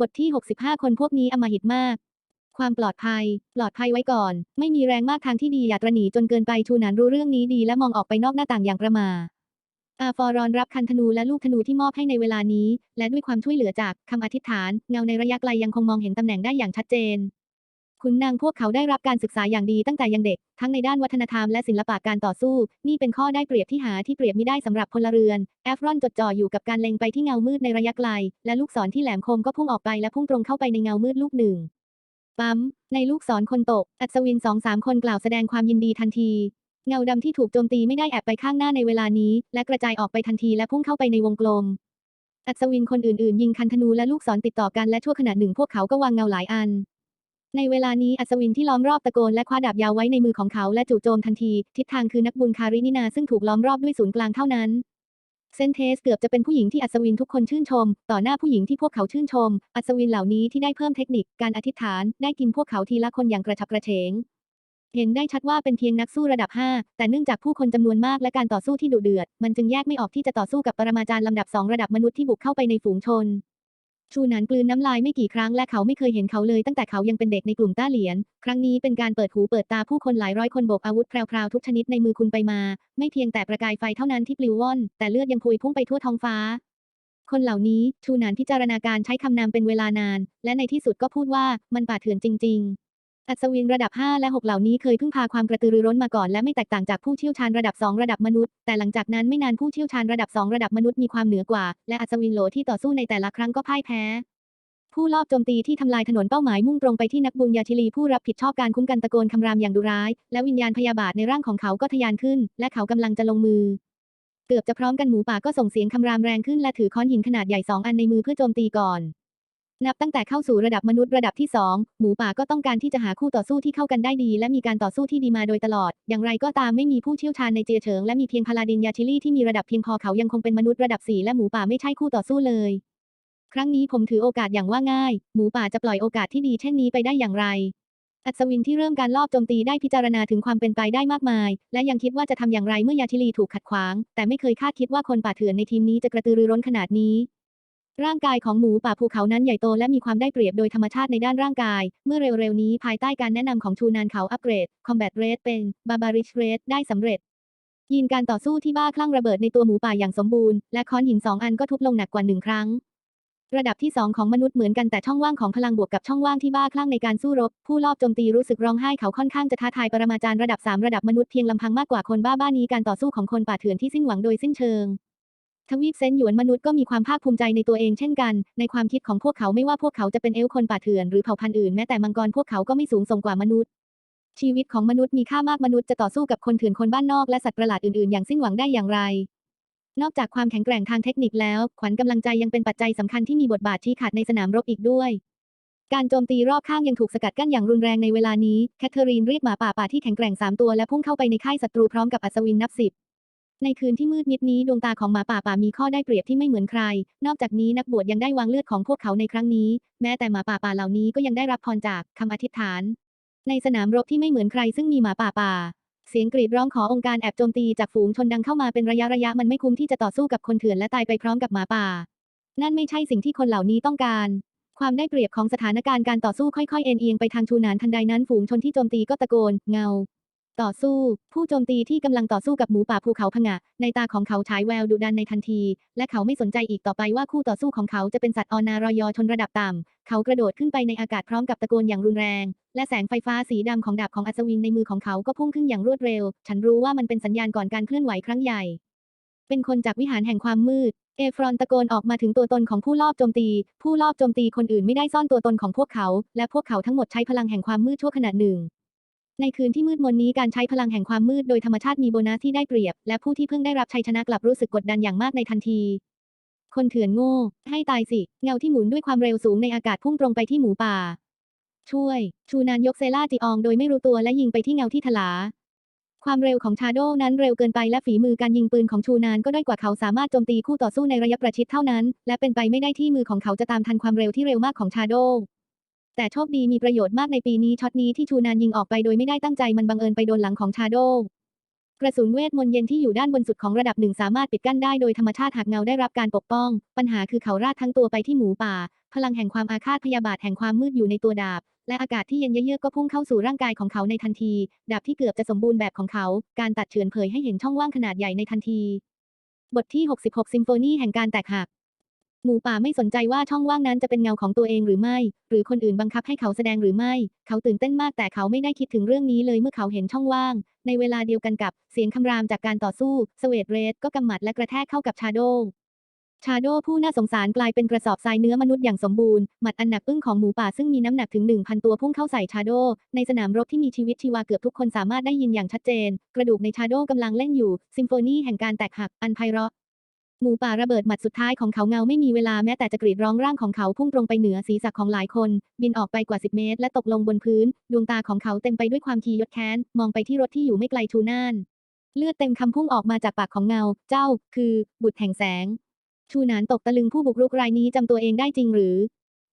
บทที่ 65 คนพวกนี้อมหิตมาก ความปลอดภัย ปลอดภัยไว้ก่อน ไม่มีแรงมากทางที่ดีอย่าตรหนีจนเกินไปชูนันรู้เรื่องนี้ดีและมองออกไปนอกหน้าต่างอย่างประหมาอาฟอรอนรับคันธนูและลูกธนูที่มอบให้ในเวลานี้ และด้วยความช่วยเหลือจากคำอธิษฐาน เงาในระยะไกลยังคงมองเห็นตำแหน่งได้อย่างชัดเจน ขุนนางพวกเขาได้รับการศึกษาอย่างดีตั้งแต่ยังเด็ก ทั้งในด้านวัฒนธรรมและศิลปะการต่อสู้ นี่เป็นข้อได้เปรียบที่หาที่เปรียบไมิได้สำหรับพลเรือน แอฟรอนจดจ่ออยู่กับการเล็งไปที่เงามืดในระยะไกล และลูกศรที่แหลมคมก็พุ่งออกไปและพุ่งตรงเข้าไปในเงามืดลูกหนึ่ง ปั๊ม ในลูกศรคนตก อัศวินสองสามคนกล่าวแสดงความยินดีทันที เงาดำที่ถูกโจมตีไม่ได้แอบไปข้างหน้าในเวลานี้ และกระจายออกไปทันทีและพุ่งเข้าไปในวงกลมอัศวินคนอื่นๆ ยิงคันธนูและลูกศรติดต่อกันและชั่วขณะหนึ่งพวกเขาก็วางเงาหลายอัน ในเวลานี้อัศวินที่ล้อมรอบตะโกนและคว้าดาบยาวไว้ในมือของเขาและจู่โจมทันที ทิศทางคือนักบุญคารินินาซึ่งถูกล้อมรอบด้วยศูนย์กลางเท่านั้น เซนเทสเกือบจะเป็นผู้หญิงที่อัศวินทุกคนชื่นชม ต่อหน้าผู้หญิงที่พวกเขาชื่นชม อัศวินเหล่านี้ที่ได้เพิ่มเทคนิคการอธิษฐาน ได้กินพวกเขาทีละคนอย่างกระฉับกระเฉงเห็นได้ชัดว่าเป็นเพียงนักสู้ระดับ 5 แต่เนื่องจากผู้คนจำนวนมากและการต่อสู้ที่ดุเดือด มันจึงแยกไม่ออกที่จะต่อสู้กับปรมาจารย์ลำดับ 2 ระดับมนุษย์ที่บุกเข้าไปในฝูงชน ชูหนานกลืนน้ำลายไม่กี่ครั้งและเขาไม่เคยเห็นเขาเลยตั้งแต่เขายังเป็นเด็กในกลุ่มต้าเหลียนครั้งนี้เป็นการเปิดหูเปิดตาผู้คนหลายร้อยคนโบกอาวุธแพรวๆทุกชนิดในมือคุณไปมา ไม่เพียงแต่ประกายไฟเท่านั้นที่ปลิวว่อน แต่เลือดยังพวยพุ่งไปทั่วท้องฟ้า คนเหล่านี้ ชูหนานพิจารณาการใช้คำนามเป็นเวลานาน และในที่สุดก็พูดว่ามันป่าเถื่อนจริง ๆ อัศวินระดับ 5 และ 6 เหล่านี้เคยพึ่งพาความกระตือรือร้นมาก่อนและไม่แตกต่างจากผู้เชี่ยวชาญระดับ 2 ระดับมนุษย์ แต่หลังจากนั้นไม่นานผู้เชี่ยวชาญระดับ 2 ระดับมนุษย์มีความเหนือกว่า และอัศวินโหลที่ต่อสู้ในแต่ละครั้งก็พ่ายแพ้ ผู้ลอบโจมตีที่ทำลายถนนเป้าหมายมุ่งตรงไปที่นักบุญญาธิลีผู้รับผิดชอบการคุ้มกันตะโกนคำรามอย่างดุร้าย และวิญญาณพยาบาทในร่างของเขาก็ทะยานขึ้น และเขากำลังจะลงมือเกือบจะพร้อมกันหมูป่าก็ส่งเสียงคำรามแรงขึ้นและถือค้อนหินขนาดใหญ่สองอันในมือเพื่อโจมตีก่อน นับตั้งแต่เข้าสู่ระดับมนุษย์ระดับที่ 2 หมูป่าก็ต้องการที่จะหาคู่ต่อสู้ที่เข้ากันได้ดี และมีการต่อสู้ที่ดีมาโดยตลอด อย่างไรก็ตามไม่มีผู้เชี่ยวชาญในเจเฉิงและมีเพียงพาลาดินยาชิลี่ที่มีระดับเพียงพอเขายังคงเป็นมนุษย์ระดับ 4 และหมูป่าไม่ใช่คู่ต่อสู้เลย ครั้งนี้ผมถือโอกาสอย่างว่าง่าย หมูป่าจะปล่อยโอกาสที่ดีเช่นนี้ไปได้อย่างไรอัศวินที่เริ่มการลอบโจมตีได้พิจารณาถึงความเป็นไปได้มากมาย และยังคิดว่าจะทำอย่างไรเมื่อยาชิลีถูกขัดขวาง แต่ไม่เคยคาดคิดว่าคนป่าเถื่อนในทีมนี้จะกระตือรือร้นขนาดนี้ ร่างกายของหมูป่าภูเขานั้นใหญ่โตและมีความได้เปรียบโดยธรรมชาติในด้านร่างกาย เมื่อเร็วๆนี้ภายใต้การแนะนำของชูนานเขาอัปเกรด Combat Rate เป็น Barbaric Rate ได้สำเร็จ ยินการต่อสู้ที่บ้าคลั่งระเบิดในตัวหมูป่าอย่างสมบูรณ์และค้อนหินสองอันก็ทุบลงหนักกว่าหนึ่งครั้ง ระดับที่2ของมนุษย์เหมือนกันแต่ช่องว่างของพลังบวกกับช่องว่างที่บ้าคลั่งในการสู้รบ ผู้ลอบโจมตีรู้สึกร้องไห้เขาค่อนข้างจะท้าทายปรมาจารย์ระดับ3ระดับมนุษย์เพียงลำพังมากกว่าคนบ้าบ้านี้การต่อสู้ของคนป่าเถื่อนที่สิ้นหวังโดยสิ้นเชิง ทวีปเซนหยวนมนุษย์ก็มีความภาคภูมิใจในตัวเองเช่นกัน ในความคิดของพวกเขาไม่ว่าพวกเขาจะเป็นเอลคนป่าเถื่อนหรือเผ่าพันธุ์อื่นแม้แต่มังกรพวกเขาก็ไม่สูงส่งกว่ามนุษย์ ชีวิตของมนุษย์มีค่ามากมนุษย์จะต่อสู้กับคนเถื่อนคนบ้านนอกและสัตว์ประหลาดอื่นๆ อย่างสิ้นหวังได้อย่างไร นอกจากความแข็งแกร่งทางเทคนิคแล้ว ขวัญกำลังใจยังเป็นปัจจัยสำคัญที่มีบทบาทชี้ขาดในสนามรบอีกด้วยการโจมตีรอบข้างยังถูกสกัดกั้นอย่างรุนแรงในเวลานี้ แคทเธอรีนเรียกหมาป่าป่าที่แข็งแกร่งสามตัวและพุ่งเข้าไปในค่ายศัตรูพร้อมกับอัศวินนับสิบ ในคืนที่มืดมิดนี้ดวงตาของหมาป่าป่ามีข้อได้เปรียบที่ไม่เหมือนใคร นอกจากนี้นักบวชยังได้วางเลือดของพวกเขาในครั้งนี้ แม้แต่หมาป่าป่าเหล่านี้ก็ยังได้รับพรจากคำอธิษฐาน ในสนามรบที่ไม่เหมือนใครซึ่งมีหมาป่าป่า เสียงกรีดร้องขอองค์การแอบโจมตีจากฝูงชนดังเข้ามาเป็นระยะระยะมันไม่คุ้มที่จะต่อสู้กับคนเถื่อนและตายไปพร้อมกับหมาป่า นั่นไม่ใช่สิ่งที่คนเหล่านี้ต้องการ ความได้เปรียบของสถานการณ์การต่อสู้ค่อยๆเอ็นเอียงไปทางชูนานทันใดนั้นฝูงชนที่โจมตีก็ตะโกน เงา ต่อสู้ ผู้โจมตีที่กำลังต่อสู้กับหมูป่าภูเขาผงะ ในตาของเขาฉายแววดุดันในทันที และเขาไม่สนใจอีกต่อไปว่าคู่ต่อสู้ของเขาจะเป็นสัตว์ออนารอยอชนระดับต่ำ เขากระโดดขึ้นไปในอากาศพร้อมกับตะโกนอย่างรุนแรง และแสงไฟฟ้าสีดำของดาบของอัศวินในมือของเขาก็พุ่งขึ้นอย่างรวดเร็ว ฉันรู้ว่ามันเป็นสัญญาณก่อนการเคลื่อนไหวครั้งใหญ่ เป็นคนจากวิหารแห่งความมืด เอฟรอนตะโกนออกมาถึงตัวตนของผู้ลอบโจมตี ผู้ลอบโจมตีคนอื่นไม่ได้ซ่อนตัวตนของพวกเขา และพวกเขาทั้งหมดใช้พลังแห่งความมืดชั่วขณะหนึ่ง ในคืนที่มืดมนนี้การใช้พลังแห่งความมืดโดยธรรมชาติมีโบนัสที่ได้เปรียบ และผู้ที่เพิ่งได้รับชัยชนะกลับรู้สึกกดดันอย่างมากในทันที คนเถื่อนโง่ ให้ตายสิ เงาที่หมุนด้วยความเร็วสูงในอากาศพุ่งตรงไปที่หมูป่า ช่วย ชูนานยกเซล่าจิอองโดยไม่รู้ตัวและยิงไปที่เงาที่ถลา ความเร็วของชาโดนั้นเร็วเกินไปและฝีมือการยิงปืนของชูนานก็ด้อยกว่าเขาสามารถโจมตีคู่ต่อสู้ในระยะประชิดเท่านั้น และเป็นไปไม่ได้ที่มือของเขาจะตามทันความเร็วที่เร็วมากของชาโด แต่โชคดีมีประโยชน์มากในปีนี้ช็อตนี้ที่ชูนานยิงออกไปโดยไม่ได้ตั้งใจมันบังเอิญไปโดนหลังของชาโดกระสุนเวทมนต์เย็นที่อยู่ด้านบนสุดของระดับหนึ่งสามารถปิดกั้นได้โดยธรรมชาติหากเงาได้รับการปกป้อง ปัญหาคือเขาราดทั้งตัวไปที่หมูป่า พลังแห่งความอาฆาตพยาบาทแห่งความมืดอยู่ในตัวดาบ และอากาศที่เย็นเยือกก็พุ่งเข้าสู่ร่างกายของเขาในทันที ดาบที่เกือบจะสมบูรณ์แบบของเขา การตัดเฉือนเผยให้เห็นช่องว่างขนาดใหญ่ในทันที บทที่ 66 ซิมโฟนีแห่งการแตกหัก หมูป่าไม่สนใจว่าช่องว่างนั้นจะเป็นเงาของตัวเองหรือไม่ หรือคนอื่นบังคับให้เขาแสดงหรือไม่ เขาตื่นเต้นมากแต่เขาไม่ได้คิดถึงเรื่องนี้เลยเมื่อเขาเห็นช่องว่าง ในเวลาเดียวกันกับเสียงคำรามจากการต่อสู้สเวตเรสก็กำหมัดและกระแทกเข้ากับชาโดชาโดผู้น่าสงสารกลายเป็นกระสอบทรายเนื้อมนุษย์อย่างสมบูรณ์ หมัดอันหนักอึ้งของหมูป่าซึ่งมีน้ำหนักถึง 1,000 ตัวพุ่งเข้าใส่ชาโด ในสนามรบที่มีชีวิตชีวาเกือบทุกคนสามารถได้ยินอย่างชัดเจน กระดูกในชาโดกำลังเล่นอยู่ ซิมโฟนีแห่งการแตกหักอันไพเราะ หมูป่าระเบิดหมัดสุดท้ายของเขาเงาไม่มีเวลาแม้แต่จะกรีดร้องร่างของเขาพุ่งตรงไปเหนือศีรษะของหลายคน บินออกไปกว่า 10 เมตร และตกลงบนพื้น ดวงตาของเขาเต็มไปด้วยความขียดแค้น มองไปที่รถที่อยู่ไม่ไกลชูน่าน เลือดเต็มคำพุ่งออกมาจากปากของเงา เจ้า คือ บุตรแห่งแสง ชูนานตกตะลึงผู้บุกรุกรายนี้จำตัวเองได้จริงหรือ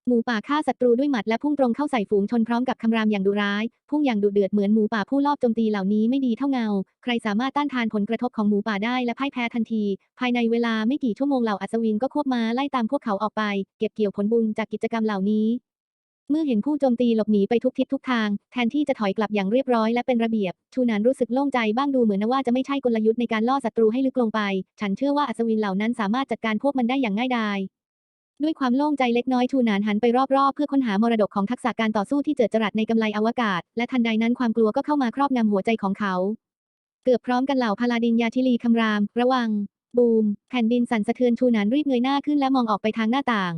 หมูป่าฆ่าศัตรูด้วยหมัดและพุ่งตรงเข้าใส่ฝูงชนพร้อมกับคำรามอย่างดุร้าย พุ่งอย่างดุเดือดเหมือนหมูป่าผู้ลอบโจมตีเหล่านี้ไม่ดีเท่าเงา ใครสามารถต้านทานผลกระทบของหมูป่าได้และพ่ายแพ้ทันที ภายในเวลาไม่กี่ชั่วโมงเหล่าอัศวินก็ควบม้าไล่ตามพวกเขาออกไป เก็บเกี่ยวผลบุญจากกิจกรรมเหล่านี้ เมื่อเห็นผู้โจมตีหลบหนีไปทุกทิศทุกทาง แทนที่จะถอยกลับอย่างเรียบร้อยและเป็นระเบียบ ชูนานรู้สึกโล่งใจบ้างดูเหมือนว่าจะไม่ใช่กลยุทธ์ในการล่อศัตรูให้ลึกลงไป ฉันเชื่อว่าอัศวินเหล่านั้นสามารถจัดการพวกมันได้อย่างง่ายดาย ด้วยความโล่งใจเล็กน้อยชูนานหันไปรอบๆ เพื่อค้นหามรดกของทักษะการต่อสู้ที่เจิดจรัสในกำไลอวกาศ และทันใดนั้นความกลัวก็เข้ามาครอบงำหัวใจของเขา เกือบพร้อมกันเหล่าพาลาดินยาทิลีคำราม ระวัง บูม แผ่นดินสั่นสะเทือนชูนานรีบเงยหน้าขึ้นและมองออกไปทางหน้าต่าง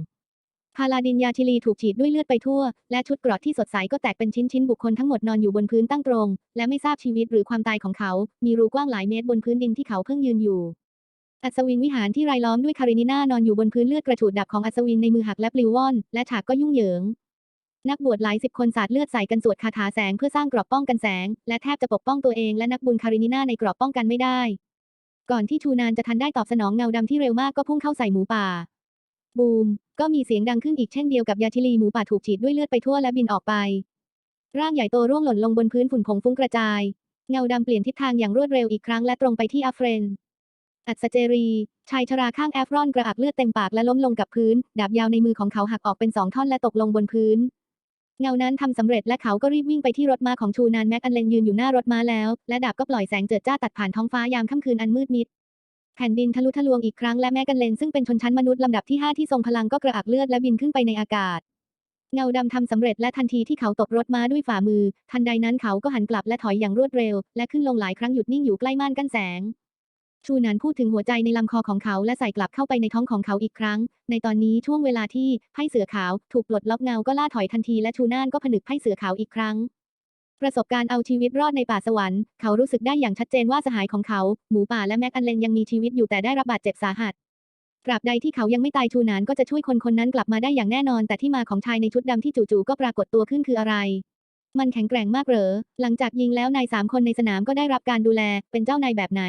พาลาดินยาทิลีถูกฉีดด้วยเลือดไปทั่ว และชุดเกรอดที่สดใสก็แตกเป็นชิ้นๆบุคคลทั้งหมดนอนอยู่บนพื้นตั้งตรง และไม่ทราบชีวิตหรือความตายของเขา มีรูกว้างหลายเมตรบนพื้นดินที่เขาเพิ่งยืนอยู่ อัศวินวิหารที่รายล้อมด้วยคารินิน่านอนอยู่บนพื้นเลือดกระฉูดดับของอัศวินในมือหักและปลิวว่อน และฉากก็ยุ่งเหยิง นักบวชหลายสิบคนสาดเลือดใส่กันสวดคาถาแสงเพื่อสร้างกรอบป้องกันแสง และแทบจะปกป้องตัวเองและนักบุญคารินิน่าในกรอบป้องกันไม่ได้ ก่อนที่ชูนานจะทันได้ตอบสนองเงาดำที่เร็วมากก็พุ่งเข้าใส่หมูป่า บูม ก็มีเสียงดังขึ้นอีกเช่นเดียวกับยาทิลีหมูป่าถูกฉีดด้วยเลือดไปทั่วและบินออกไป ร่างใหญ่โตร่วงหล่นลงบนพื้นฝุ่นผงฟุ้งกระจาย เงาดำเปลี่ยนทิศทางอย่างรวดเร็วอีกครั้งและตรงไปที่อัฟเฟรน อัศเจรี ชายชราข้างแอฟรอนกระอักเลือดเต็มปากและล้มลงกับพื้น ดาบยาวในมือของเขาหักออกเป็นสองท่อนและตกลงบนพื้น เงานั้นทำสำเร็จและเขาก็รีบวิ่งไปที่รถม้าของชูนานแม็กอันเลนยืนอยู่หน้ารถม้าแล้ว และดาบก็ปล่อยแสงเจิดจ้าตัดผ่านท้องฟ้ายามค่ำคืนอันมืดมิด แผ่นดินทะลุทะลวงอีกครั้งและแมกกันเลนซึ่งเป็นชนชั้นมนุษย์ลำดับที่5ที่ทรงพลังก็กระอักเลือดและบินขึ้นไปในอากาศเงาดำทำสำเร็จและทันทีที่เขาตกรถม้าด้วยฝ่ามือ ทันใดนั้นเขาก็หันกลับและถอยอย่างรวดเร็ว และขึ้นลงหลายครั้งหยุดนิ่งอยู่ใกล้ม่านกั้นแสง ชูนันพูดถึงหัวใจในลำคอของเขาและใส่กลับเข้าไปในท้องของเขาอีกครั้ง ในตอนนี้ช่วงเวลาที่ไพ่เสือขาวถูกปลดล็อกเงาก็ล่าถอยทันทีและชูนานก็ผนึกไพ่เสือขาวอีกครั้ง ประสบการณ์เอาชีวิตรอดในป่าสวรรค์เขารู้สึกได้อย่างชัดเจนว่าสหายของเขา หมูป่าและแม็กอันเลนยังมีชีวิตอยู่แต่ได้รับบาดเจ็บสาหัสตราบใดที่เขายังไม่ตายชูนานก็จะช่วยคนคนนั้นกลับมาได้อย่างแน่นอน แต่ที่มาของชายในชุดดำที่จู่ๆก็ปรากฏตัวขึ้นคืออะไรมันแข็งแกร่งมากเหรอ หลังจากยิงแล้วนายสามคนในสนามก็ได้รับการดูแล เป็นเจ้านายแบบไหน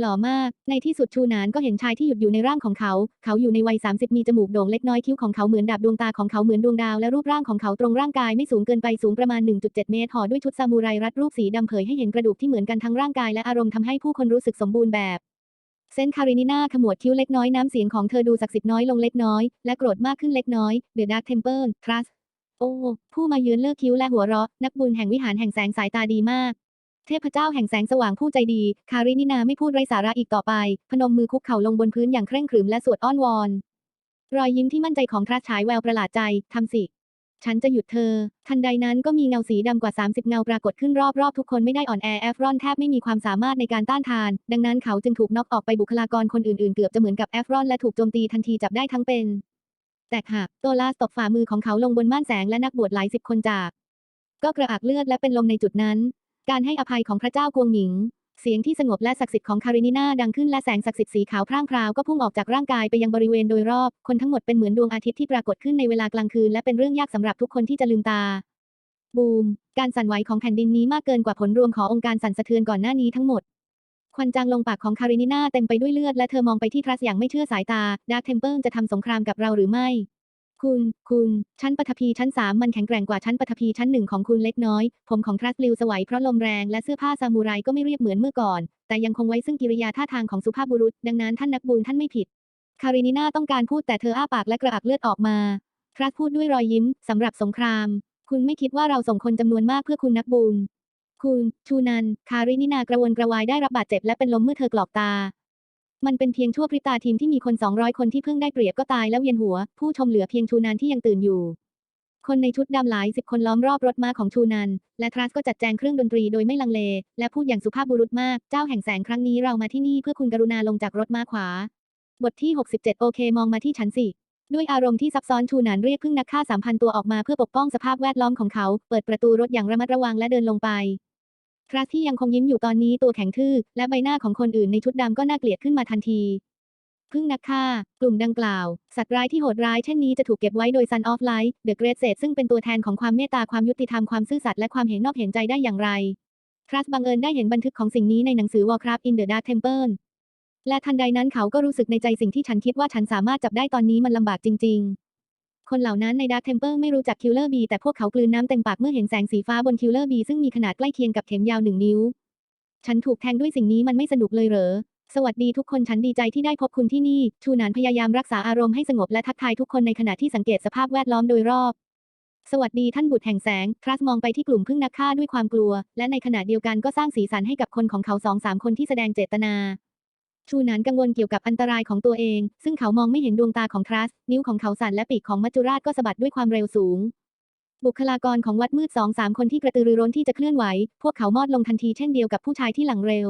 หล่อมาก ในที่สุดชูนานก็เห็นชายที่หยุดอยู่ในร่างของเขา เขาอยู่ในวัย 30 มีจมูกโด่งเล็กน้อยคิ้วของเขาเหมือนดาบดวงตาของเขาเหมือนดวงดาวและรูปร่างของเขาตรงร่างกายไม่สูงเกินไปสูงประมาณ 1.7 เมตรห่อด้วยชุดซามูไรรัดรูปสีดำเผยให้เห็นกระดูกที่เหมือนกันทั้งร่างกายและอารมณ์ทำให้ผู้คนรู้สึกสมบูรณ์แบบเซนคารินิน่าขมวดคิ้วเล็กน้อยน้ำเสียงของเธอดูศักดิ์สิทธิ์น้อยลงเล็กน้อยและโกรธมากขึ้นเล็กน้อย The Dark Temple Trust โอ้ผู้มาเยือนเลิกคิ้วและหัวเราะ นักบุญแห่งวิหารแห่งแสงสายตาดีมาก เทพเจ้าแห่งแสงสว่างผู้ใจดี คารินินาไม่พูดไร้สาระอีกต่อไป พนมมือคุกเข่าลงบนพื้นอย่างเคร่งขรึมและสวดอ้อนวอน รอยยิ้มที่มั่นใจของทรัสฉายแววประหลาดใจ ทำสิ ฉันจะหยุดเธอ ทันใดนั้นก็มีเงาสีดำกว่า 30 เงาปรากฏขึ้นรอบๆ ทุกคนไม่ได้อ่อนแอแอฟรอนแทบไม่มีความสามารถในการต้านทาน ดังนั้นเขาจึงถูกน็อกออกไปบุคลากรคนอื่นๆ เกือบจะเหมือนกับแอฟรอนและถูกโจมตีทันทีจับได้ทั้งเป็นแตกหักโตลาสตบฝ่ามือของเขาลงบนม่านแสงและนักบวชหลายสิบคนจาก ก็กระอักเลือดและเป็นลมในจุดนั้น การให้อภัยของพระเจ้ากวงหมิง เสียงที่สงบและศักดิ์สิทธิ์ของคารินิน่าดังขึ้นและแสงศักดิ์สิทธิ์สีขาวพร่างพราวก็พุ่งออกจากร่างกายไปยังบริเวณโดยรอบ คนทั้งหมดเป็นเหมือนดวงอาทิตย์ที่ปรากฏขึ้นในเวลากลางคืนและเป็นเรื่องยากสำหรับทุกคนที่จะลืมตา บูม การสั่นไหวของแผ่นดินนี้มากเกินกว่าผลรวมขององค์การสั่นสะเทือนก่อนหน้านี้ทั้งหมดควันจางลงปากของคารินิน่าเต็มไปด้วยเลือดและเธอมองไปที่ทรัสอย่างไม่เชื่อสายตาดาร์คเทมเพิลจะทำสงครามกับเราหรือไม่ คุณ คุณ ชั้นปฐพีชั้นสามมันแข็งแกร่งกว่าชั้นปฐพีชั้นหนึ่งของคุณเล็กน้อย ผมของทรัสลิวสวัยเพราะลมแรงและเสื้อผ้าซามูไรก็ไม่เรียบเหมือนเมื่อก่อน แต่ยังคงไว้ซึ่งกิริยาท่าทางของสุภาพบุรุษ ดังนั้นท่านนักบุญท่านไม่ผิด คารินิน่าต้องการพูดแต่เธออ้าปากและกระอักเลือดออกมา ทรัสพูดด้วยรอยยิ้มสำหรับสงคราม คุณไม่คิดว่าเราส่งคนจำนวนมากเพื่อคุณนักบุญ คุณ ชูนัน คารินินากระวนกระวายได้รับบาดเจ็บและเป็นลมเมื่อเธอกรอกตา มันเป็นเพียงชั่วพริบตาทีมที่มีคน 200 คนที่เพิ่งได้เปรียบก็ตายแล้วเวียนหัว ผู้ชมเหลือเพียงชูนันที่ยังตื่นอยู่ คนในชุดดำหลายสิบคนล้อมรอบรถม้าของชูนัน และทรัสก็จัดแจงเครื่องดนตรีโดยไม่ลังเล และพูดอย่างสุภาพบุรุษมาก เจ้าแห่งแสงครั้งนี้เรามาที่นี่เพื่อคุณกรุณาลงจากรถม้าขวา บทที่ 67 โอเค มองมาที่ฉันสิด้วยอารมณ์ที่ซับซ้อนชูนานเรียกพึ่งนักฆ่าสามพันตัวออกมาเพื่อปกป้องสภาพแวดล้อมของเขา เปิดประตูรถอย่างระมัดระวังและเดินลงไป ทรัสที่ยังคงยิ้มอยู่ตอนนี้ตัวแข็งทื่อและใบหน้าของคนอื่นในชุดดำก็น่าเกลียดขึ้นมาทันทีพึ่งนักฆ่า กลุ่มดังกล่าว สัตว์ร้ายที่โหดร้ายเช่นนี้จะถูกเก็บไว้โดย Sun of Light The Great Sage ซึ่งเป็นตัวแทนของความเมตตาความยุติธรรมความซื่อสัตย์และความเห็นนอกเห็นใจได้อย่างไรทรัสบังเอิญได้เห็นบันทึกของสิ่งนี้ในหนังสือ Warcraft in the Dark Temple และทันใดนั้นเขาก็รู้สึกในใจสิ่งที่ฉันคิดว่าฉันสามารถจับได้ตอนนี้มันลำบากจริง ๆ คนเหล่านั้นในดาร์ t เทมเ e ลไม่รู้จักคิลเลอร์บีแต่พวกเขากลืนน้ำเต็มปากเมื่อเห็นแสงสีฟ้าบนคิลเลอร์บีซึ่งมีขนาดใกล้เคียงกับเข็มยาวหนึ่งนิ้ว ฉันถูกแทงด้วยสิ่งนี้มันไม่สนุกเลยเหรอ สวัสดีทุกคนฉันดีใจที่ได้พบคุณที่นี่ ชูนานพยายามรักษาอารมณ์ให้สงบและทักทายทุกคนในขณะที่สังเกตสภาพแวดล้อมโดยรอบ สวัสดีท่านบุตรแห่งแสง ทรัสมองไปที่กลุ่มพึ่งนักฆ่าด้วยความกลัว และในขณะเดียวกันก็สร้างสีสันให้กับคนของเขาสองสามคนที่แสดงเจตนา ชูนานกังวลเกี่ยวกับอันตรายของตัวเอง ซึ่งเขามองไม่เห็นดวงตาของทรัส นิ้วของเขาสั่นและปีกของมัจจุราชก็สะบัดด้วยความเร็วสูง บุคลากรของวัดมืดสองสามคนที่กระตือรือร้นที่จะเคลื่อนไหว พวกเขามอดลงทันทีเช่นเดียวกับผู้ชายที่หลังเร็ว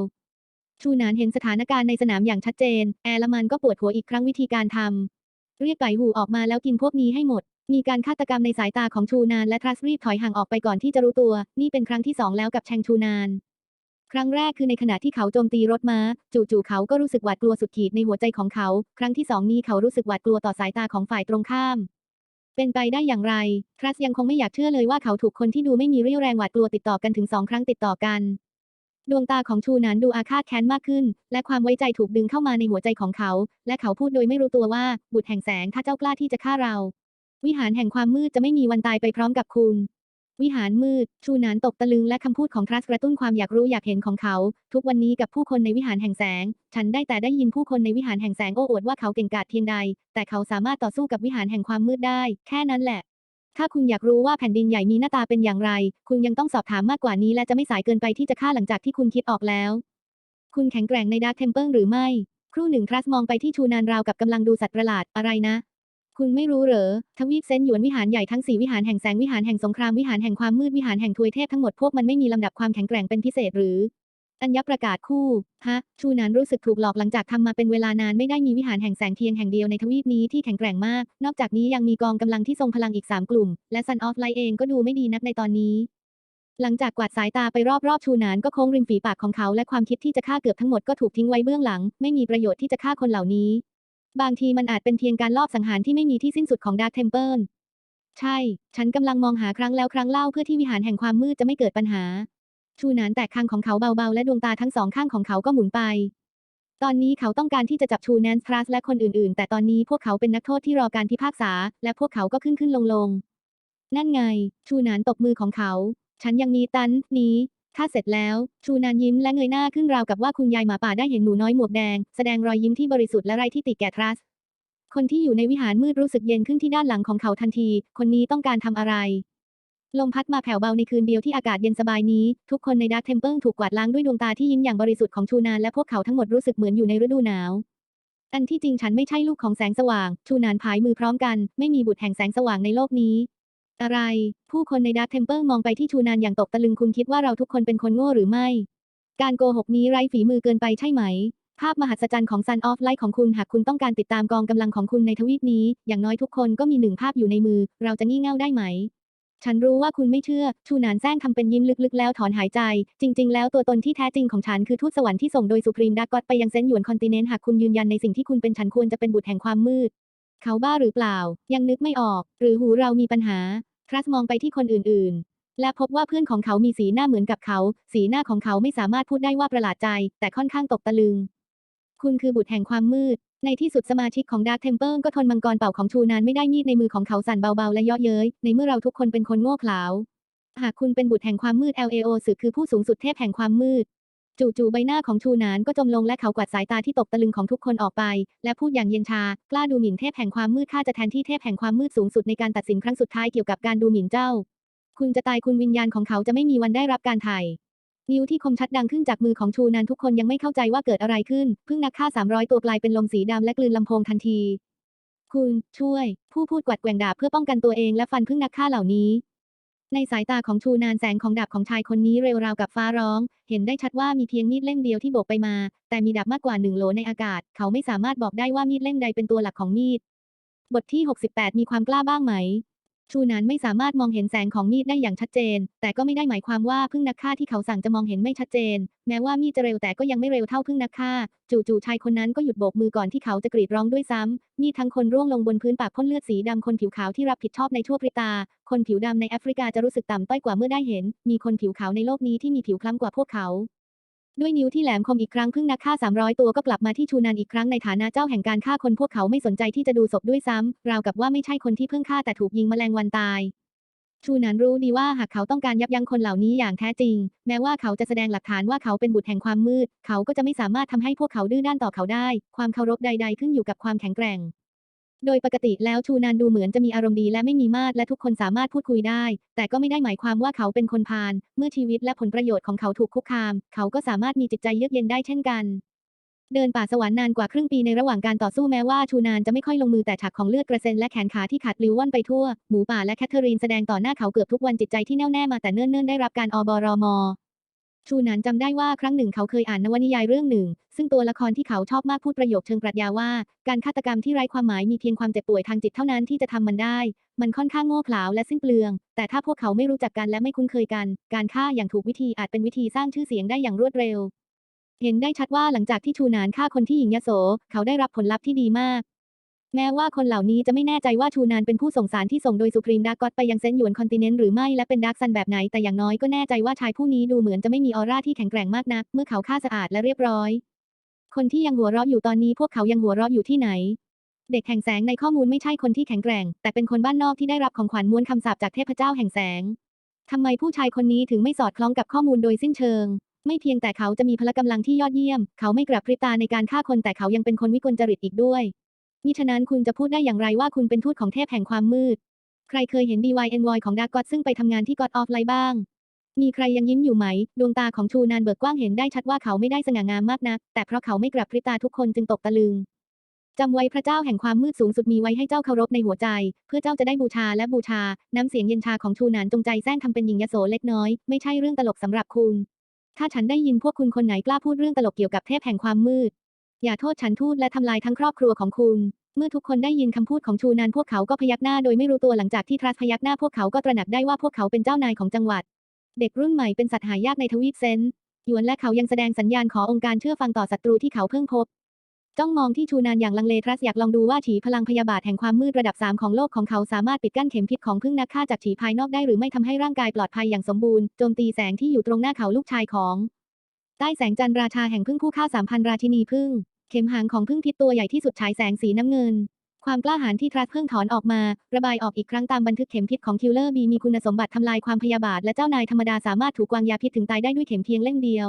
ชูนานเห็นสถานการณ์ในสนามอย่างชัดเจน แอร์ลมันก็ปวดหัวอีกครั้งวิธีการทำเรียกไก่หูออกมาแล้วกินพวกนี้ให้หมด มีการฆาตกรรมในสายตาของชูนานและทรัสรีบถอยห่างออกไปก่อนที่จะรู้ตัว นี่เป็นครั้งที่สองแล้วกับแชงชูนาน ครั้งแรกคือในขณะที่เขาโจมตีรถม้า จู่ๆเขาก็รู้สึกหวาดกลัวสุดขีดในหัวใจของเขา ครั้งที่สองนี้เขารู้สึกหวาดกลัวต่อสายตาของฝ่ายตรงข้าม เป็นไปได้อย่างไร ทรัสยังคงไม่อยากเชื่อเลยว่าเขาถูกคนที่ดูไม่มีเรี่ยวแรงหวาดกลัวติดต่อกันถึงสองครั้งติดต่อกัน ดวงตาของชูนานดูอาฆาตแค้นมากขึ้น และความไว้ใจถูกดึงเข้ามาในหัวใจของเขา และเขาพูดโดยไม่รู้ตัวว่าบุตรแห่งแสงถ้าเจ้ากล้าที่จะฆ่าเรา วิหารแห่งความมืดจะไม่มีวันตายไปพร้อมกับคุณ วิหารมืด ชูนานตกตะลึงและคำพูดของทรัสกระตุ้นความอยากรู้อยากเห็นของเขา ทุกวันนี้กับผู้คนในวิหารแห่งแสง ฉันได้แต่ได้ยินผู้คนในวิหารแห่งแสงโอ้อวดว่าเขาเก่งกาจเพียงใด แต่เขาสามารถต่อสู้กับวิหารแห่งความมืดได้ แค่นั้นแหละ ถ้าคุณอยากรู้ว่าแผ่นดินใหญ่มีหน้าตาเป็นอย่างไร คุณยังต้องสอบถามมากกว่านี้และจะไม่สายเกินไปที่จะฆ่าหลังจากที่คุณคิดออกแล้ว คุณแข็งแกร่งในดาร์ t เทมเ e ลหรือไม่ ครู่หนึ่งทรัสมองไปที่ชูนานราวกับกำลังดูสัตว์ประหลาดอะไรนะ คุณไม่รู้เหรอ ทวีปเซนหยวนวิหารใหญ่ทั้งสี่วิหารแห่งแสงวิหารแห่งสงครามวิหารแห่งความมืดวิหารแห่งทวยเทพทั้งหมดพวกมันไม่มีลำดับความแข็งแกร่งเป็นพิเศษหรือ อัญญประกาศคู่ ฮะ ชูนานรู้สึกถูกหลอกหลังจากทำมาเป็นเวลานานไม่ได้มีวิหารแห่งแสงเทียนแห่งเดียวในทวีปนี้ที่แข็งแกร่งมาก นอกจากนี้ยังมีกองกำลังที่ทรงพลังอีก3กลุ่ม และซันออฟไลเองก็ดูไม่ดีนักในตอนนี้หลังจากกวาดสายตาไปรอบๆชูนานก็โค้งริมฝีปากของเขาและความคิดที่จะฆ่าเกือบทั้งหมดก็ถูกทิ้งไว้เบื้องหลัง ไม่มีประโยชน์ที่จะฆ่าคนเหล่านี้ บางทีมันอาจเป็นเพียงการลอบสังหารที่ไม่มีที่สิ้นสุดของดาร์ t เทมเ e ลใช่ ฉันกำลังมองหาครั้งแล้วครั้งเล่าเพื่อที่วิหารแห่งความมืดจะไม่เกิดปัญหา ชูนานแตกคางของเขาเบาๆ และดวงตาทั้งสองข้างของเขาก็หมุนไป ตอนนี้เขาต้องการที่จะจับชูแนนทรัสและคนอื่นๆ แต่ตอนนี้พวกเขาเป็นนักโทษที่รอการพิพากษา และพวกเขาก็ขึ้นขึ้นลงลงนั่นไง ชูนานตบมือของเขา ฉันยังมีตันนี้ ถ้าเสร็จแล้ว ชูนานยิ้มและเงยหน้าขึ้นราวกับว่าคุณยายหมาป่าได้เห็นหนูน้อยหมวกแดง แสดงรอยยิ้มที่บริสุทธิ์และไร้ที่ติแก่ทรัส คนที่อยู่ในวิหารมืดรู้สึกเย็นขึ้นที่ด้านหลังของเขาทันที คนนี้ต้องการทำอะไร ลมพัดมาแผ่วเบาในคืนเดียวที่อากาศเย็นสบายนี้ ทุกคนในดาร์ t เทมเ e ลถูกกวาดล้างด้วยดวงตาที่ยิ้มอย่างบริสุทธิ์ของชูนานและพวกเขาทั้งหมดรู้สึกเหมือนอยู่ในฤดูหนาว อันที่จริงฉันไม่ใช่ลูกของแสงสว่าง ชูนานพายมือพร้อมกัน ไม่มีบุตรแห่งแสงสว่างในโลกนี้ อะไร ผู้คนในดาร์ t เทมเ e ลมองไปที่ชูนานอย่างตกตะลึงคุณคิดว่าเราทุกคนเป็นคนโง่หรือไม่ การโกหกนี้ไร้ฝีมือเกินไปใช่ไหม ภาพมหัศจรรย์ของ Sun of Light ของคุณหากคุณต้องการติดตามกองกำลังของคุณในทวีปนี้ อย่างน้อยทุกคนก็มีหนึ่งภาพอยู่ในมือ เราจะงี่เง่าได้ไหม ฉันรู้ว่าคุณไม่เชื่อ ชูนานแซงทำเป็นยิ้มลึกๆ แล้วถอนหายใจ จริง ๆ แล้วตัวตนที่แท้จริงของฉันคือทูตสวรรค์ที่ส่งโดยสุพรีมดากอตไปยังเซนหยวนคอนติเนนต์หากคุณยืนยันในสิ่งที่คุณเป็นฉันควรจะเป็นบุตรแห่งความมืดเขาบ้าหรือเปล่า ยังนึกไม่ออก หรือหูเรามีปัญหา รัสมองไปที่คนอื่นๆ และพบว่าเพื่อนของเขามีสีหน้าเหมือนกับเขา สีหน้าของเขาไม่สามารถพูดได้ว่าประหลาดใจ แต่ค่อนข้างตกตะลึง คุณคือบุตรแห่งความมืด ในที่สุดสมาชิกของดาร์ t เทมเ e ลก็ทนมังกรเป่าของชูนานไม่ได้มีดในมือของเขาสั่นเบาๆและเยาะเย้ย ในเมื่อเราทุกคนเป็นคนโง่เขลาหากคุณเป็นบุตรแห่งความมืด LAO สึกคือผู้สูงสุดเทพแห่งความมืด จู่ๆใบหน้าของชูนานก็จมลงและเขากวาดสายตาที่ตกตะลึงของทุกคนออกไป และพูดอย่างเย็นชา กล้าดูหมิ่นเทพแห่งความมืดข้าจะแทนที่เทพแห่งความมืดสูงสุดในการตัดสินครั้งสุดท้ายเกี่ยวกับการดูหมิ่นเจ้า คุณจะตายคุณวิญญาณของเขาจะไม่มีวันได้รับการไถ่นิ้วที่คมชัดดังขึ้นจากมือของชูนานทุกคนยังไม่เข้าใจว่าเกิดอะไรขึ้น พึ่งนักฆ่า 300 ตัวกลายเป็นลมสีดำและกลืนลำโพงทันที คุณช่วย ผู้พูดกวัดแกว่งดาบเพื่อป้องกันตัวเองและฟันพึ่งนักฆ่าเหล่านี้ ในสายตาของชูนานแสงของดาบของชายคนนี้เร็วราวกับฟ้าร้อง เห็นได้ชัดว่ามีเพียงมีดเล่มเดียวที่โบกไปมา แต่มีดาบมากกว่าหนึ่งโหลในอากาศ เขาไม่สามารถบอกได้ว่ามีดเล่มใดเป็นตัวหลักของมีด บทที่ 68 มีความกล้าบ้างไหม ชูนานไม่สามารถมองเห็นแสงของมีดได้อย่างชัดเจน แต่ก็ไม่ได้หมายความว่าพึ่งนักฆ่าที่เขาสั่งจะมองเห็นไม่ชัดเจน แม้ว่ามีดจะเร็วแต่ก็ยังไม่เร็วเท่าพึ่งนักฆ่า จู่ๆชายคนนั้นก็หยุดโบกมือก่อนที่เขาจะกรีดร้องด้วยซ้ำมีดทั้งคนร่วงลงบนพื้นปากพ่นเลือดสีดำคนผิวขาวที่รับผิดชอบในชั่วพริบตา คนผิวดำในแอฟริกาจะรู้สึกต่ำต้อยกว่าเมื่อได้เห็น มีคนผิวขาวในโลกนี้ที่มีผิวคล้ำกว่าพวกเขา ด้วยนิ้วที่แหลมคมอีกครั้งพึ่งนักฆ่า 300 ตัวก็กลับมาที่ชูนันอีกครั้งในฐานะเจ้าแห่งการฆ่าคนพวกเขาไม่สนใจที่จะดูศพด้วยซ้ำ ราวกับว่าไม่ใช่คนที่เพิ่งฆ่าแต่ถูกยิงแมลงวันตาย ชูนันรู้ดีว่าหากเขาต้องการยับยั้งคนเหล่านี้อย่างแท้จริง แม้ว่าเขาจะแสดงหลักฐานว่าเขาเป็นบุตรแห่งความมืด เขาก็จะไม่สามารถทำให้พวกเขาดื้อด้านต่อเขาได้ ความเคารพใด ๆ ขึ้นอยู่กับความแข็งแกร่ง โดยปกติแล้วชูนันดูเหมือนจะมีอารมณ์ดีและไม่มีมาตรและทุกคนสามารถพูดคุยได้ แต่ก็ไม่ได้หมายความว่าเขาเป็นคนพาลเมื่อชีวิตและผลประโยชน์ของเขาถูกคุกคาม เขาก็สามารถมีจิตใจเยือกเย็นได้เช่นกัน เดินป่าสวรรค์นานกว่าครึ่งปีในระหว่างการต่อสู้แม้ว่าชูนานจะไม่ค่อยลงมือแต่ฉากของเลือดกระเซ็นและแขนขาที่ขาดลิวว่อนไปทั่ว หมูป่าและแคทเธอรีนแสดงต่อหน้าเขาเกือบทุกวันจิตใจที่แน่วแน่มาแต่เนิ่นๆได้รับการอบรม ชูนันจำได้ว่าครั้งหนึ่งเขาเคยอ่านนวนิยายเรื่องหนึ่ง ซึ่งตัวละครที่เขาชอบมากพูดประโยคเชิงปรัชญาว่า การฆาตกรรมที่ไร้ความหมายมีเพียงความเจ็บป่วยทางจิตเท่านั้นที่จะทำมันได้ มันค่อนข้างโง่เขลาและสิ้นเปลือง แต่ถ้าพวกเขาไม่รู้จักกันและไม่คุ้นเคยกัน การฆ่าอย่างถูกวิธีอาจเป็นวิธีสร้างชื่อเสียงได้อย่างรวดเร็ว เห็นได้ชัดว่าหลังจากที่ชูนานฆ่าคนที่หญิงยโส เขาได้รับผลลัพธ์ที่ดีมาก แม้ว่าคนเหล่านี้จะไม่แน่ใจว่าชูนานเป็นผู้ส่งสารที่ส่งโดยสุพรีมดากอตไปยังเซนต์หยวนคอนติเนนต์หรือไม่และเป็นดักซันแบบไหน แต่อย่างน้อยก็แน่ใจว่าชายผู้นี้ดูเหมือนจะไม่มีออร่าที่แข็งแกร่งมากนัก เมื่อเขาฆ่าสะอาดและเรียบร้อย คนที่ยังหัวเราะอยู่ตอนนี้พวกเขายังหัวเราะอยู่ที่ไหน เด็กแห่งแสงในข้อมูลไม่ใช่คนที่แข็งแกร่ง แต่เป็นคนบ้านนอกที่ได้รับของขวัญม้วนคำสาปจากเทพเจ้าแห่งแสงทำไมผู้ชายคนนี้ถึงไม่สอดคล้องกับข้อมูลโดยสิ้นเชิง ไม่เพียงแต่เขาจะมีพละกำลังที่ยอดเยี่ยม เขาไม่กระพริบตาในการฆ่าคนแต่เขายังเป็นคนวิกลจริตอีกด้วย มิฉะนั้นคุณจะพูดได้อย่างไรว่าคุณเป็นทูตของเทพแห่งความมืด ใครเคยเห็น DYNY ของดากอตซึ่งไปทำงานที่ God of Light บ้าง มีใครยังยิ้มอยู่ไหม ดวงตาของชูนานเบิกกว้างเห็นได้ชัดว่าเขาไม่ได้สง่างามมากนัก แต่เพราะเขาไม่กระพริบตาทุกคนจึงตกตะลึงจำไว้พระเจ้าแห่งความมืดสูงสุดมีไว้ให้เจ้าเคารพในหัวใจ เพื่อเจ้าจะได้บูชาและบูชา น้ำเสียงเย็นชาของชูนานจงใจแซงทำเป็นหญิงยโสเล็กน้อย ไม่ใช่เรื่องตลกสำหรับคุณ ถ้าฉันได้ยินพวกคุณคนไหนกล้าพูดเรื่องตลกเกี่ยวกับเทพแห่งความมืด อย่าโทษฉันทูตและทำลายทั้งครอบครัวของคุณ เมื่อทุกคนได้ยินคำพูดของชูนานพวกเขาก็พยักหน้าโดยไม่รู้ตัวหลังจากที่ทรัสพยักหน้าพวกเขาก็ตระหนักได้ว่าพวกเขาเป็นเจ้านายของจังหวัด เด็กรุ่นใหม่เป็นสัตว์หายากในทวีปเซนต์หยวนและเขายังแสดงสัญญาณขอองค์การเชื่อฟังต่อศัตรูที่เขาเพิ่งพบ จ้องมองที่ชูนานอย่างลังเลทรัสอยากลองดูว่าฉีพลังพยาบาทแห่งความมืดระดับ 3 ของโลกของเขาสามารถปิดกั้นเข็มพิษของพึ่งนักฆ่าจากฉีภายนอกได้หรือไม่ทำให้ร่างกายปลอดภัยอย่างสมบูรณ์โจมตีแสงที่อยู่ตรงหน้าเขาลูกชายของ ใต้แสงจันทร์ราชาแห่งพึ่งผู้ฆ่าสามพันราชินีพึ่ง เข็มหางของพึ่งพิษตัวใหญ่ที่สุดฉายแสงสีน้ำเงิน ความกล้าหาญที่ทรัสเพิ่งถอนออกมา ระบายออกอีกครั้งตามบันทึกเข็มพิษของคิลเลอร์บีมีคุณสมบัติทำลายความพยาบาทและเจ้านายธรรมดาสามารถถูกวางยาพิษถึงตายได้ด้วยเข็มเพียงเล่มเดียว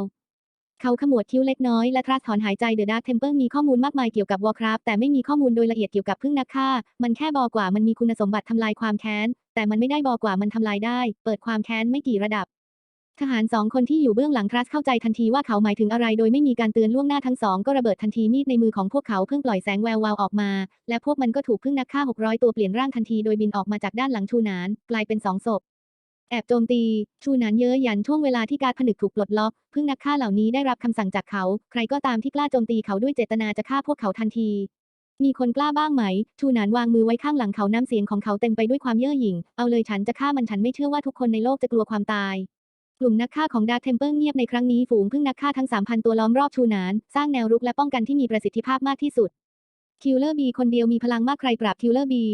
เขาขมวดคิ้วเล็กน้อยและทรัสถอนหายใจเดอะดาร์ t เทมเ e ิลมีข้อมูลมากมายเกี่ยวกับวอร์คราฟแต่ไม่มีข้อมูลโดยละเอียดเกี่ยวกับพึ่งนักฆ่า มันแค่บอกว่ามันมีคุณสมบัติทำลายความแค้นแต่มันไม่ได้บอกว่ามันทำลายได้ เปิดความแค้นไม่กี่ระดับ ทหารสองคนที่อยู่เบื้องหลังทรัสเข้าใจทันทีว่าเขาหมายถึงอะไรโดยไม่มีการเตือนล่วงหน้าทั้งสองก็ระเบิดทันทีมีดในมือของพวกเขาเพิ่งปล่อยแสงแวววาวออกมา และพวกมันก็ถูกพึ่งนักฆ่า 600 ตัวเปลี่ยนร่างทันทีโดยบินออกมาจากด้านหลังชูนาน กลายเป็นสองศพ แอบโจมตี ชูนานเย้ยหยันช่วงเวลาที่การผนึกถูกปลดล็อกพึ่งนักฆ่าเหล่านี้ได้รับคำสั่งจากเขา ใครก็ตามที่กล้าโจมตีเขาด้วยเจตนาจะฆ่าพวกเขาทันทีมีคนกล้าบ้างไหม ชูนานวางมือไว้ข้างหลังเขาน้ำเสียงของเขาเต็มไปด้วยความเย่อหยิ่ง เอาเลยฉันจะฆ่ามันฉันไม่เชื่อว่าทุกคนในโลกจะกลัวความตาย กลุ่มนักฆ่าของดาร์เทมเ e ิลเงียบในครั้งนี้ฝูงพึ่งนักฆ่าทั้ง 3,000 ตัวล้อมรอบชูหนาน สร้างแนวรุกและป้องกันที่มีประสิทธิภาพมากที่สุดคิลเลอร์บีคนเดียวมีพลังมากใครปราบคิลเลอร์บี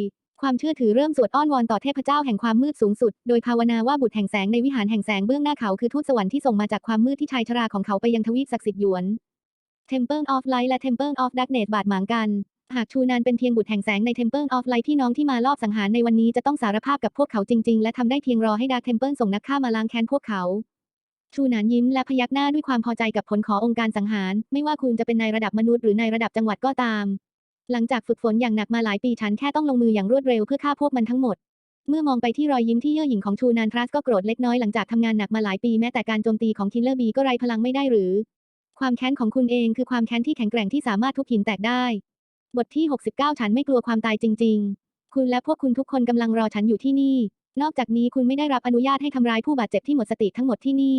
ความเชื่อถือเริ่มสวดอ้อนวอนต่อเทพเจ้าแห่งความมืดสูงสุด โดยภาวนาว่าบุตรแห่งแสงในวิหารแห่งแสงเบื้องหน้าเขาคือทูตสวรรค์ที่ส่งมาจากความมืดที่ชายชราของเขาไปยังทวีปศักดิ์สิทธิ์หยวน Temple of Light และ Temple of Darkness บาดหมางกัน หากชูนานเป็นเพียงบุตรแห่งแสงใน Temple of Light พี่น้องที่มาลอบสังหารในวันนี้จะต้องสารภาพกับพวกเขาจริง ๆ และทำได้เพียงรอให้ Dark Temple ส่งนักฆ่ามาล้างแค้นพวกเขา ชูนานยิ้มและพยักหน้าด้วยความพอใจกับผลขอองค์การสังหาร ไม่ว่าคุณจะเป็นในระดับมนุษย์หรือในระดับจังหวัดก็ตาม หลังจากฝึกฝนอย่างหนักมาหลายปีฉันแค่ต้องลงมืออย่างรวดเร็วเพื่อฆ่าพวกมันทั้งหมด เมื่อมองไปที่รอยยิ้มที่เย่อหยิ่งของชูนานทรัสก็โกรธเล็กน้อยหลังจากทำงานหนักมาหลายปีแม้แต่การโจมตีของคิลเลอร์บีก็ไร้พลังไม่ได้หรือ ความแค้นของคุณเองคือความแค้นที่แข็งแกร่งที่สามารถทุบหินแตกได้ บทที่ 69 ฉันไม่กลัวความตายจริง ๆ คุณและพวกคุณทุกคนกำลังรอฉันอยู่ที่นี่ นอกจากนี้คุณไม่ได้รับอนุญาตให้ทำร้ายผู้บาดเจ็บที่หมดสติทั้งหมดที่นี่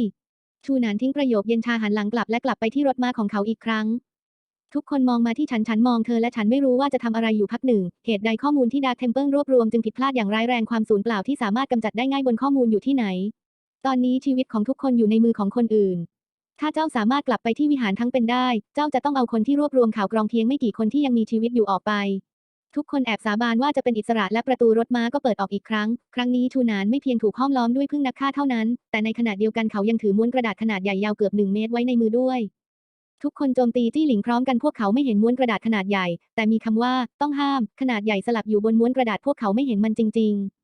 ชูหนานทิ้งประโยคเย็นชาหันหลังกลับและกลับไปที่รถม้าของเขาอีกครั้ง ทุกคนมองมาที่ฉันฉันมองเธอและฉันไม่รู้ว่าจะทำอะไรอยู่พักหนึ่ง เหตุใดข้อมูลที่ดาร์เทมเพิลรวบรวมจึงผิดพลาดอย่างร้ายแรงความสูญเปล่าที่สามารถกำจัดได้ง่ายบนข้อมูลอยู่ที่ไหน ตอนนี้ชีวิตของทุกคนอยู่ในมือของคนอื่น ถ้าเจ้าสามารถกลับไปที่วิหารทั้งเป็นได้ เจ้าจะต้องเอาคนที่รวบรวมข่าวกรองเพียงไม่กี่คนที่ยังมีชีวิตอยู่ออกไป ทุกคนแอบสาบานว่าจะเป็นอิสระและประตูรถม้าก็เปิดออกอีกครั้ง ครั้งนี้ชูนานไม่เพียงถูกห้อมล้อมด้วยพึ่งนักฆ่าเท่านั้น แต่ในขณะเดียวกันเขายังถือม้วนกระดาษขนาดใหญ่ยาวเกือบหนึ่งเมตรไว้ในมือด้วย ทุกคนโจมตีจี้หลิงพร้อมกันพวกเขาไม่เห็นม้วนกระดาษขนาดใหญ่ แต่มีคำว่าต้องห้าม ขนาดใหญ่สลักอยู่บนม้วนกระดาษพวกเขาไม่เห็นมันจริง ๆ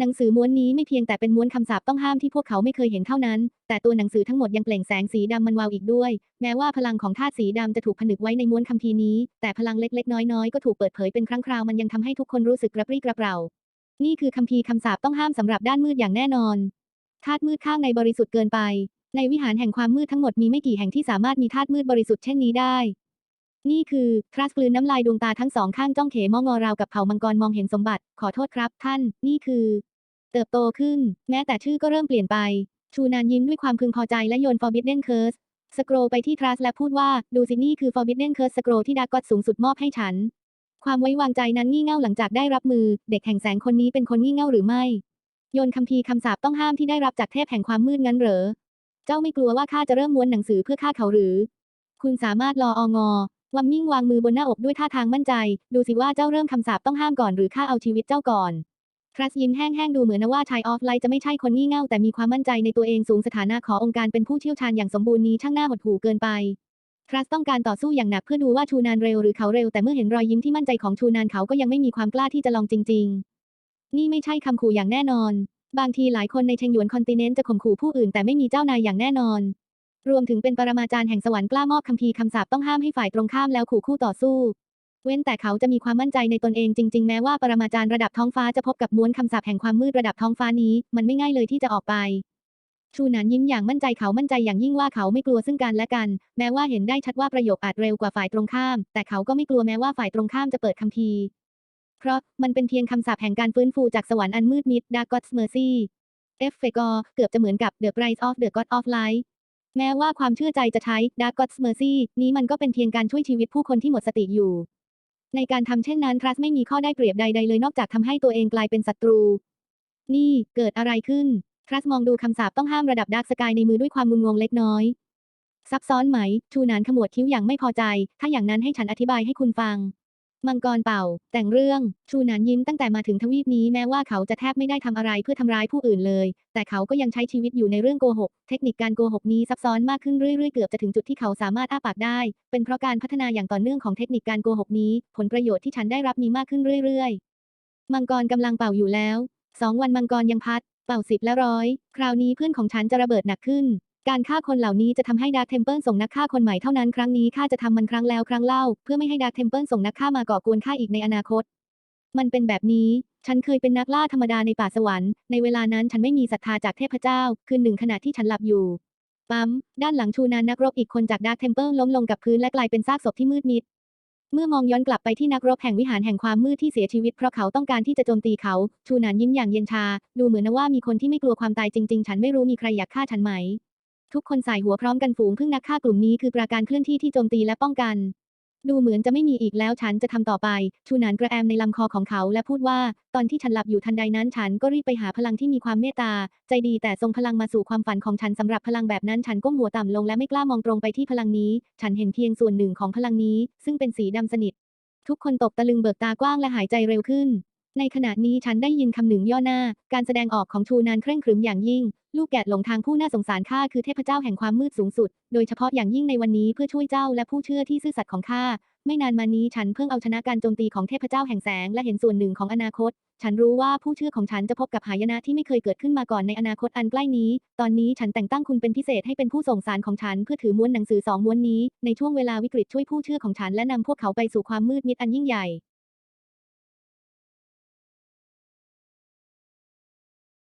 หนังสือม้วนนี้ไม่เพียงแต่เป็นม้วนคำสาปต้องห้ามที่พวกเขาไม่เคยเห็นเท่านั้น แต่ตัวหนังสือทั้งหมดยังเปล่งแสงสีดำมันวาวอีกด้วย แม้ว่าพลังของธาตุสีดำจะถูกผนึกไว้ในม้วนคัมภีร์นี้ แต่พลังเล็กๆ น้อยๆ ก็ถูกเปิดเผยเป็นครั้งคราวมันยังทำให้ทุกคนรู้สึกกระปรี้กระเปร่า นี่คือคัมภีร์คำสาปต้องห้ามสำหรับด้านมืดอย่างแน่นอนธาตุมืดข้างในบริสุทธิ์เกินไป ในวิหารแห่งความมืดทั้งหมดมีไม่กี่แห่งที่สามารถมีธาตุมืดบริสุทธิ์เช่นนี้ได้ นี่คือทรัสกลืนน้ำลายดวงตาทั้งสองข้างจ้องเขมองอราวกับเผ่ามังกรมองเห็นสมบัติ ขอโทษครับ ท่าน นี่คือ เติบโตขึ้น แม้แต่ชื่อก็เริ่มเปลี่ยนไป ชูนานยิ้มด้วยความพึงพอใจและโยน Forbidden Curse สโครไปที่ทรัสและพูดว่าดูสินี่คือ Forbidden Curse สโครที่ดากอตสูงสุดมอบให้ฉัน ความไว้วางใจนั้นงี่เง่าหลังจากได้รับมือ เด็กแห่งแสงคนนี้เป็นคนงี่เง่าหรือไม่โยนคัมภีคำสาปต้องห้ามที่ได้รับจากเทพแห่งความมืดงั้นเหรอ เจ้าไม่กลัวว่าข้าจะเริ่มม้วนหนังสือเพื่อฆ่าเขาหรือ คุณสามารถรอองอ วัมมิ่งวางมือบนหน้าอกด้วยท่าทางมั่นใจ ดูสิว่าเจ้าเริ่มคำสาปต้องห้ามก่อนหรือข้าเอาชีวิตเจ้าก่อนทรัสยิ้มแห้งๆดูเหมือนว่าชายออฟไลน์จะไม่ใช่คนงี่เง่าแต่มีความมั่นใจในตัวเองสูงสถานะขอองค์การเป็นผู้เชี่ยวชาญอย่างสมบูรณ์นี้ช่างน่าหดหู่เกินไปทรัสต้องการต่อสู้อย่างหนักเพื่อดูว่าชูนานเร็วหรือเขาเร็วแต่เมื่อเห็นรอยยิ้มที่มั่นใจของชูนานเขาก็ยังไม่มีความกล้าที่จะลองจริง ๆ นี่ไม่ใช่คำขู่อย่างแน่นอน บางทีหลายคนในเชงหยวนคอนติเนนต์จะข่มขู่ผู้อื่นแต่ไม่มีเจ้านายอย่างแน่นอน รวมถึงเป็นปรมาจารย์แห่งสวรรค์กล้ามอบคัมภีคำสาปต้องห้ามให้ฝ่ายตรงข้ามแล้วขู่คู่ต่อสู้ เว้นแต่เขาจะมีความมั่นใจในตนเองจริง ๆ แม้ว่าปรมาจารย์ระดับท้องฟ้าจะพบกับม้วนคำสาปแห่งความมืดระดับท้องฟ้านี้ มันไม่ง่ายเลยที่จะออกไป ชูหนานยิ้มอย่างมั่นใจเขามั่นใจอย่างยิ่งว่าเขาไม่กลัวซึ่งกันและกัน แม้ว่าเห็นได้ชัดว่าประโยคอาจเร็วกว่าฝ่ายตรงข้าม แต่เขาก็ไม่กลัวแม้ว่าฝ่ายตรงข้ามจะเปิดคัมภีร์เพราะมันเป็นเพียงคำสาปแห่งการฟื้นฟูจากสวรรค์อันมืดมิด Dark God's Mercy เอฟเฟกอเกือบจะเหมือนกับ The Price of the God of Light แม้ว่าความเชื่อใจจะใช้ Dark God's Mercy นี้มันก็เป็นเพียงการช่วยชีวิตผู้คนที่หมดสติอยู่ ในการทำเช่นนั้นทรัสไม่มีข้อได้เปรียบใดๆเลยนอกจากทำให้ตัวเองกลายเป็นศัตรู นี่เกิดอะไรขึ้นทรัสมองดูคำสาปต้องห้ามระดับดาร์กสกายในมือด้วยความงุนงงเล็กน้อย ซับซ้อนไหม ชูนานขมวดคิ้วอย่างไม่พอใจ ถ้าอย่างนั้นให้ฉันอธิบายให้คุณฟัง มังกรเป่า แต่งเรื่อง ชูนานยิ้มตั้งแต่มาถึงทวีปนี้แม้ว่าเขาจะแทบไม่ได้ทำอะไรเพื่อทำร้ายผู้อื่นเลย แต่เขาก็ยังใช้ชีวิตอยู่ในเรื่องโกหก เทคนิคการโกหกนี้ซับซ้อนมากขึ้นเรื่อยๆเกือบจะถึงจุดที่เขาสามารถอ้าปากได้ เป็นเพราะการพัฒนาอย่างต่อเนื่องของเทคนิคการโกหกนี้ ผลประโยชน์ที่ฉันได้รับมีมากขึ้นเรื่อยๆ มังกรกำลังเป่าอยู่แล้วสองวันมังกรยังพัด เป่าสิบและร้อย คราวนี้เพื่อนของฉันจะระเบิดหนักขึ้น การฆ่าคนเหล่านี้จะทำให้ดาร์คเทมเพิลส่งนักฆ่าคนใหม่เท่านั้นครั้งนี้ข้าจะทำมันครั้งแล้วครั้งเล่า เพื่อไม่ให้ดาร์คเทมเพิลส่งนักฆ่ามาก่อกวนข้าอีกในอนาคต มันเป็นแบบนี้ ฉันเคยเป็นนักล่าธรรมดาในป่าสวรรค์ ในเวลานั้นฉันไม่มีศรัทธาจากเทพเจ้า คืนหนึ่งขณะที่ฉันหลับอยู่ ปั๊ม ด้านหลังชูนานนักรบอีกคนจากดาร์คเทมเพิลล้มลงกับพื้นและกลายเป็นซากศพที่มืดมิดเมื่อมองย้อนกลับไปที่นักรบแห่งวิหารแห่งความมืดที่เสียชีวิตเพราะเขาต้องการที่จะโจมตีเขา ชูนานยิ้มอย่างเย็นชา ดูเหมือนนะว่ามีคนที่ไม่กลัวความตายจริง ๆ ฉันไม่รู้มีใครอยากฆ่าฉันไหม ทุกคนสายหัวพร้อมกันฝูงพึ่งนักฆ่ากลุ่มนี้คือปราการเคลื่อนที่ที่โจมตีและป้องกัน ดูเหมือนจะไม่มีอีกแล้วฉันจะทำต่อไป ชูหนานกระแอมในลำคอของเขาและพูดว่า ตอนที่ฉันหลับอยู่ทันใดนั้นฉันก็รีบไปหาพลังที่มีความเมตตา ใจดีแต่ทรงพลังมาสู่ความฝันของฉันสำหรับพลังแบบนั้นฉันก้มหัวต่ำลงและไม่กล้ามองตรงไปที่พลังนี้ ฉันเห็นเพียงส่วนหนึ่งของพลังนี้ ซึ่งเป็นสีดำสนิท ทุกคนตกตะลึงเบิกตากว้างและหายใจเร็วขึ้น ในขณะนี้ฉันได้ยินคำหนึ่งย่อหน้า การแสดงออกของชูนานเคร่งครึมอย่างยิ่ง ลูกแกะหลงทางผู้น่าสงสารข้าคือเทพเจ้าแห่งความมืดสูงสุด โดยเฉพาะอย่างยิ่งในวันนี้เพื่อช่วยเจ้าและผู้เชื่อที่ซื่อสัตย์ของข้า ไม่นานมานี้ฉันเพิ่งเอาชนะการโจมตีของเทพเจ้าแห่งแสงและเห็นส่วนหนึ่งของอนาคต ฉันรู้ว่าผู้เชื่อของฉันจะพบกับหายนะที่ไม่เคยเกิดขึ้นมาก่อนในอนาคตอันใกล้นี้ ตอนนี้ฉันแต่งตั้งคุณเป็นพิเศษให้เป็นผู้ส่งสารของฉันเพื่อถือม้วนหนังสือสองม้วนนี้ ในช่วงเวลาวิกฤตช่วยผู้เชื่อของฉันและนำพวกเขาไปสู่ความมืดมิดอันยิ่งใหญ่